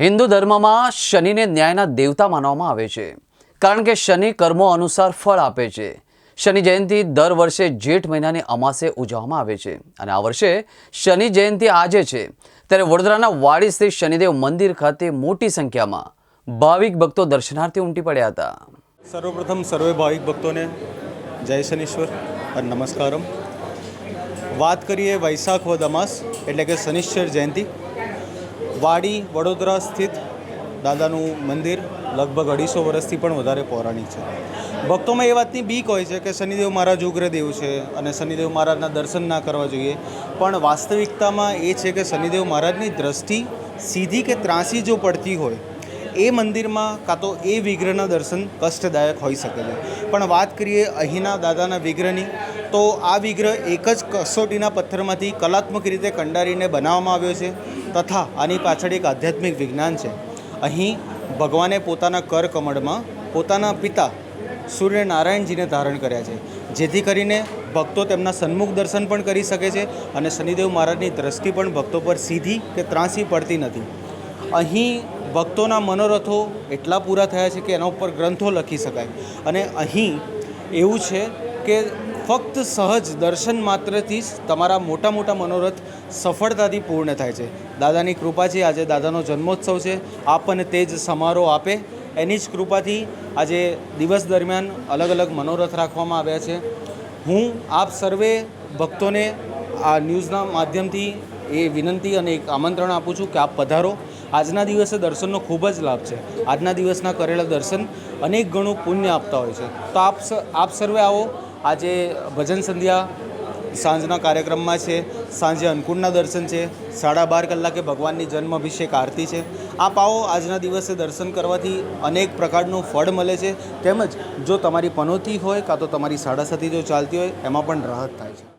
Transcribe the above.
હિન્દુ ધર્મમાં શનિને ન્યાયના દેવતા માનવામાં આવે છે. કારણ કે શનિ કર્મો અનુસાર ફળ આપે છે. શનિ જયંતિ દર વર્ષે જેઠ મહિનાની અમાસે ઉજવવામાં આવે છે. અને આ વર્ષે શનિ જયંતિ આજે છે. ત્યારે વડોદરાના વાડી શ્રી શનિદેવ મંદિર ખાતે મોટી સંખ્યામાં ભાવિક ભક્તો દર્શનાર્થે ઉમટી પડ્યા હતા. સર્વપ્રથમ સર્વે ભાવિક ભક્તોને જય શનીશ્વર અને નમસ્કારમ. વાત કરીએ વૈશાખ વદ અમાસ એટલે કે શનિશ્ચર જયંતિ. વાડી વડોદરા સ્થિત દાદાનું મંદિર લગભગ અઢીસો વર્ષથી પણ વધારે પૌરાણિક છે. ભક્તોમાં એ વાતની બીક હોય છે કે શનિદેવ મહારાજ ઉગ્રદેવ છે અને શનિદેવ મહારાજના દર્શન ના કરવા જોઈએ. પણ વાસ્તવિકતામાં એ છે કે શનિદેવ મહારાજની દ્રષ્ટિ સીધી કે ત્રાસી જો પડતી હોય, એ મંદિરમાં કાં તો એ વિગ્રહના દર્શન કષ્ટદાયક હોઈ શકે છે. પણ વાત કરીએ અહીંના દાદાના વિગ્રહની તો આ વિગ્રહ એક જ કસોટીના પથ્થરમાંથી કલાત્મક રીતે કંડારીને બનાવવામાં આવ્યો છે તથા આની પાછળ એક આધ્યાત્મિક વિજ્ઞાન છે. અહીં ભગવાને પોતાના કર કમળમાં પોતાના પિતા સૂર્યનારાયણજીને ધારણ કર્યા છે, જેથી કરીને ભક્તો તેમના સન્મુખ દર્શન પણ કરી શકે છે અને શનિદેવ મહારાજની દ્રષ્ટિ પણ ભક્તો પર સીધી કે ત્રાસી પડતી નથી. અહીં ભક્તોના મનોરથો એટલા પૂરા થયા છે કે એના ઉપર ગ્રંથો લખી શકાય. અને અહીં એવું છે કે ફક્ત સહજ દર્શન માત્રથી જ તમારા મોટા મોટા મનોરથ સફળતાથી પૂર્ણ થાય છે. દાદાની કૃપા છે આજે દાદાનો જન્મોત્સવ છે. આપ અને તે જ સમારોહ આપે. એની જ કૃપાથી આજે દિવસ દરમિયાન અલગ અલગ મનોરથ રાખવામાં આવ્યા છે. હું આપ સર્વે ભક્તોને આ ન્યૂઝના માધ્યમથી એ વિનંતી અને એક આમંત્રણ આપું છું કે આપ પધારો. આજના દિવસે દર્શનનો ખૂબ જ લાભ છે. આજના દિવસના કરેલા દર્શન અનેક ગણું પુણ્ય આપતા હોય છે. તો આપ આપ સર્વે આવો. આજે ભજન સંધ્યા સાંજના કાર્યક્રમમાં છે. સાંજે અન્નકૂટના દર્શન છે. સાડા બાર કલાકે ભગવાનની જન્મ અભિષેક આરતી છે. આ પાઓ આજના દિવસે દર્શન કરવાથી અનેક પ્રકારનું ફળ મળે છે. તેમજ જો તમારી પનોતી હોય કાં તો તમારી સાડાસાતી જો ચાલતી હોય, એમાં પણ રાહત થાય છે.